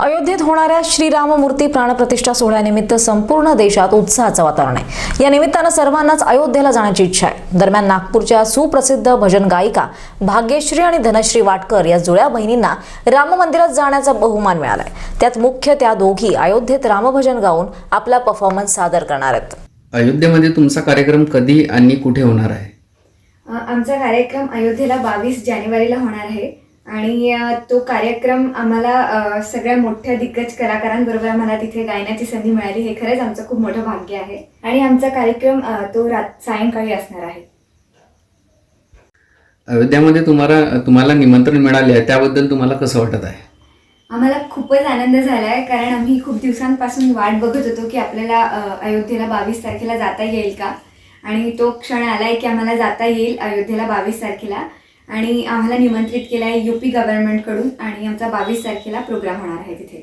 अयोध्येत होणाऱ्या श्रीराममूर्ती प्राणप्रतिष्ठा सोहळ्यानिमित्त संपूर्ण देशात उत्साहाचं वातावरण आहे. या निमित्तानं सर्वांनाच अयोध्येला जाण्याची इच्छा आहे. दरम्यान नागपूरच्या सुप्रसिद्ध भजन गायिका भाग्यश्री आणि धनश्री वाटकर या जुळ्या बहिणींना राम मंदिरात जाण्याचा बहुमान मिळालाय. त्यात मुख्य त्या दोघी अयोध्येत रामभजन गाऊन आपला परफॉर्मन्स सादर करणार आहेत. अयोध्येमध्ये तुमचा कार्यक्रम कधी आणि कुठे होणार आहे? आमचा कार्यक्रम अयोध्येला बावीस जानेवारीला होणार आहे. आणि तो कार्यक्रम आम्हाला सगळ्या मोठ्या दिग्गज कलाकारांबरोबर आम्हाला तिथे गायण्याची संधी मिळाली. हे खरंच आमचं खूप मोठं भाग्य आहे. आणि आमचा कार्यक्रम तो रात सायंकाळी असणार आहे. अयोध्यामध्ये तुम्हाला तुम्हाला निमंत्रण मिळाले आहे. त्याबद्दल तुम्हाला कसं वाटत आहे? आम्हाला खूपच आनंद झाला आहे कारण आम्ही खूप दिवसांपासून वाट बघत होतो की आपल्याला अयोध्येला बावीस तारखेला जाता येईल का? आणि तो क्षण आला आहे की आम्हाला जाता येईल अयोध्येला बावीस तारखेला. आणि आम्हाला निमंत्रित केलं आहे यू पी गव्हर्नमेंटकडून आणि आमचा बावीस तारखेला प्रोग्राम होणार आहे तिथे.